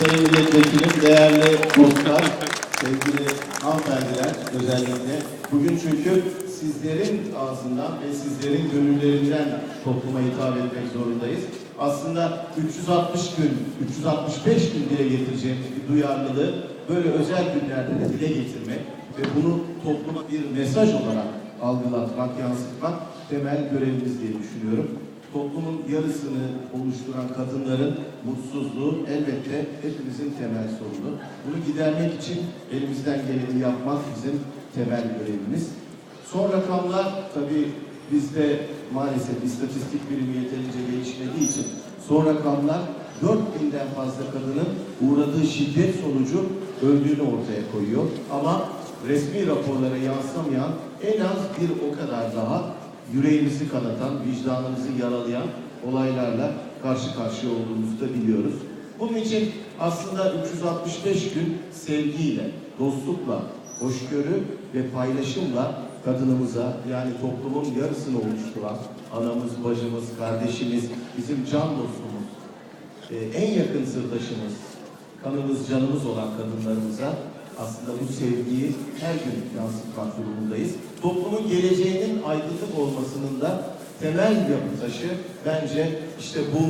Sayın Milletvekilim, değerli dostlar, sevgili hanımefendiler özellikle. Bugün çünkü sizlerin ağzından ve sizlerin gönüllerinden topluma hitap etmek zorundayız. Aslında 360 gün, 365 gün dile getireceğimiz bir duyarlılığı böyle özel günlerde de dile getirmek ve bunu topluma bir mesaj olarak algılatmak, yansıtmak temel görevimiz diye düşünüyorum toplumun yarısını oluşturan kadınların mutsuzluğu elbette hepimizin temel sorunu. Bunu gidermek için elimizden geleni yapmak bizim temel görevimiz. Son rakamlar tabii bizde maalesef istatistik birimi yeterince gelişmediği için son rakamlar 4000'den fazla kadının uğradığı şiddet sonucu öldüğünü ortaya koyuyor. Ama resmi raporlara yansımayan en az bir o kadar daha yüreğimizi kanatan, vicdanımızı yaralayan olaylarla karşı karşıya olduğumuzu da biliyoruz. Bunun için aslında 365 gün sevgiyle, dostlukla, hoşgörü ve paylaşımla kadınımıza yani toplumun yarısını oluşturan anamız, bacımız, kardeşimiz, bizim can dostumuz, e, en yakın sırdaşımız, kanımız, canımız olan kadınlarımıza aslında bu sevgiyi her gün yansıtmak durumundayız. Toplumun geleceğinin aydınlık olmasının da temel yapı taşı bence işte bu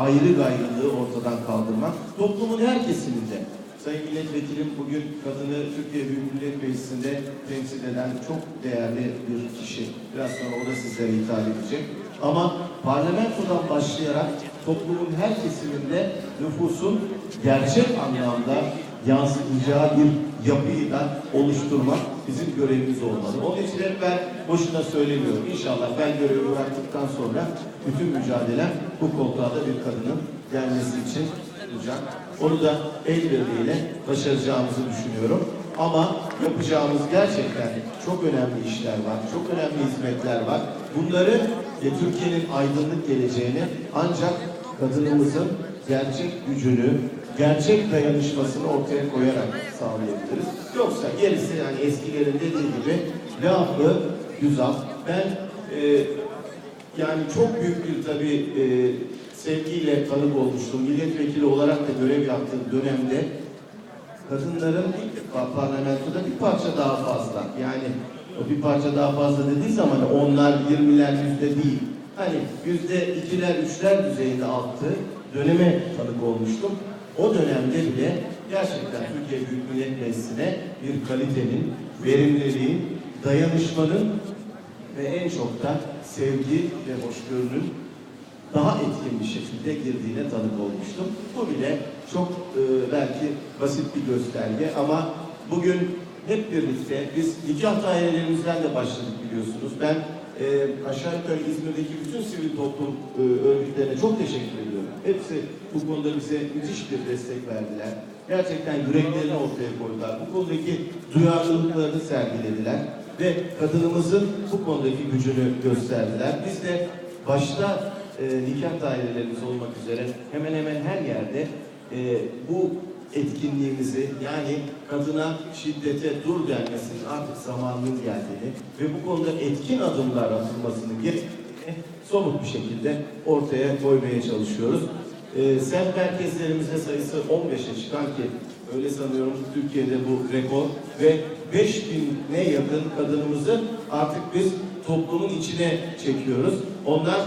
ayrı gayrılığı ortadan kaldırmak. Toplumun her kesiminde Sayın Milletvekilim bugün kadını Türkiye Büyük Millet Meclisi'nde temsil eden çok değerli bir kişi. Biraz sonra o da sizlere hitap edecek. Ama parlamentodan başlayarak toplumun her kesiminde nüfusun gerçek anlamda yansıtacağı bir yapıyı da oluşturmak bizim görevimiz olmalı. Onun için hep ben boşuna söylemiyorum. İnşallah ben görevi bıraktıktan sonra bütün mücadelem bu koltuğa da bir kadının gelmesi için olacak. Onu da el birliğiyle başaracağımızı düşünüyorum. Ama yapacağımız gerçekten çok önemli işler var, çok önemli hizmetler var. Bunları ve Türkiye'nin aydınlık geleceğini ancak kadınımızın gerçek gücünü, gerçek dayanışmasını ortaya koyarak sağlayabiliriz. Yoksa gerisi yani eskilerin dediği gibi lafı güzel. Ben e, yani çok büyük bir tabii e, sevgiyle tanık olmuştum. Milletvekili olarak da görev yaptığım dönemde kadınların ilk defa parlamentoda bir parça daha fazla. Yani bir parça daha fazla dediği zaman onlar yirmiler yüzde değil. Hani yüzde ikiler, üçler düzeyinde arttı. Döneme tanık olmuştum. O dönemde bile gerçekten Türkiye Büyük Millet Meclisi'ne bir kalitenin, verimliliğin, dayanışmanın ve en çok da sevgi ve hoşgörünün daha etkin bir şekilde girdiğine tanık olmuştum. Bu bile çok e, belki basit bir gösterge ama bugün hep birlikte biz nikah dairelerimizden de başladık biliyorsunuz. Ben e, aşağı yukarı İzmir'deki bütün sivil toplum e, örgütlerine çok teşekkür ediyorum. Hepsi bu konuda bize müthiş bir destek verdiler. Gerçekten yüreklerini ortaya koydular. Bu konudaki duyarlılıklarını sergilediler ve kadınımızın bu konudaki gücünü gösterdiler. Biz de başta e, nikah dairelerimiz olmak üzere hemen hemen her yerde e, bu etkinliğimizi yani kadına şiddete dur denmesinin artık zamanının geldiğini ve bu konuda etkin adımlar atılmasını gerektiğini somut bir şekilde ortaya koymaya çalışıyoruz. E, semt merkezlerimizde sayısı 15'e çıkan ki öyle sanıyorum Türkiye'de bu rekor ve 5000'e yakın kadınımızı artık biz toplumun içine çekiyoruz. Onlar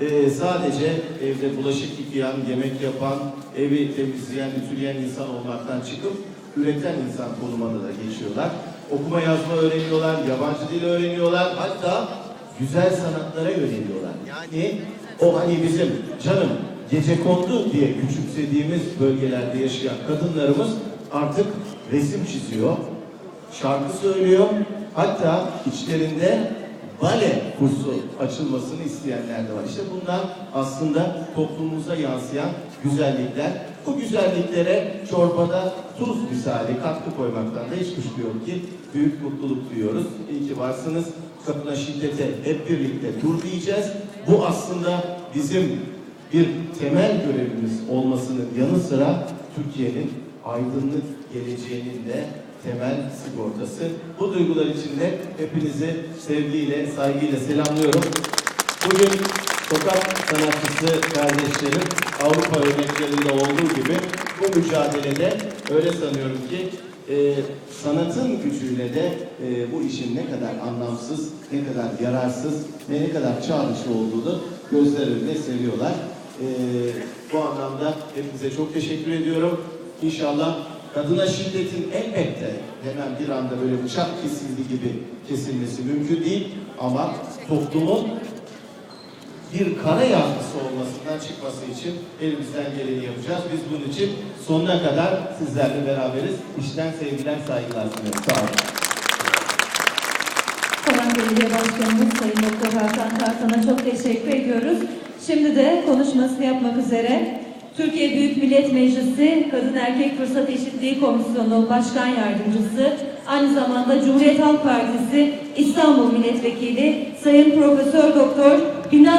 e, sadece evde bulaşık yıkayan, yemek yapan, evi temizleyen, ütüleyen insan olmaktan çıkıp üreten insan konumuna da geçiyorlar. Okuma yazma öğreniyorlar, yabancı dil öğreniyorlar, hatta güzel sanatlara yöneliyorlar. Yani o hani bizim canım gece kondu diye küçümsediğimiz bölgelerde yaşayan kadınlarımız artık resim çiziyor, şarkı söylüyor, hatta içlerinde bale kursu açılmasını isteyenler de var. İşte bunlar aslında toplumumuza yansıyan güzellikler. Bu güzelliklere çorbada tuz misali katkı koymaktan da hiç kuşku ki büyük mutluluk duyuyoruz. İyi ki varsınız. Kadına şiddete hep birlikte dur diyeceğiz. Bu aslında bizim bir temel görevimiz olmasının yanı sıra Türkiye'nin aydınlık geleceğinin de temel sigortası. Bu duygular içinde hepinizi sevgiyle, saygıyla selamlıyorum. Bugün sokak sanatçısı kardeşlerim Avrupa örneklerinde olduğu gibi bu mücadelede öyle sanıyorum ki e, sanatın gücüyle de e, bu işin ne kadar anlamsız, ne kadar yararsız ve ne kadar çağ dışı olduğunu gözler önüne seriyorlar. E, bu anlamda hepinize çok teşekkür ediyorum. İnşallah kadına şiddetin elbette hemen bir anda böyle bıçak kesildi gibi kesilmesi mümkün değil ama toplumun bir kara yazması olmasından çıkması için elimizden geleni yapacağız. Biz bunun için sonuna kadar sizlerle beraberiz. İşten sevgiler, saygılar sunuyorum. Sağ olun. Konak Belediye Başkanımız Sayın Doktor Hakan Tarkan'a çok teşekkür ediyoruz. Şimdi de konuşmasını yapmak üzere Türkiye Büyük Millet Meclisi Kadın Erkek Fırsat Eşitliği Komisyonu Başkan Yardımcısı, aynı zamanda Cumhuriyet Halk Partisi İstanbul Milletvekili Sayın Profesör Doktor Gündüz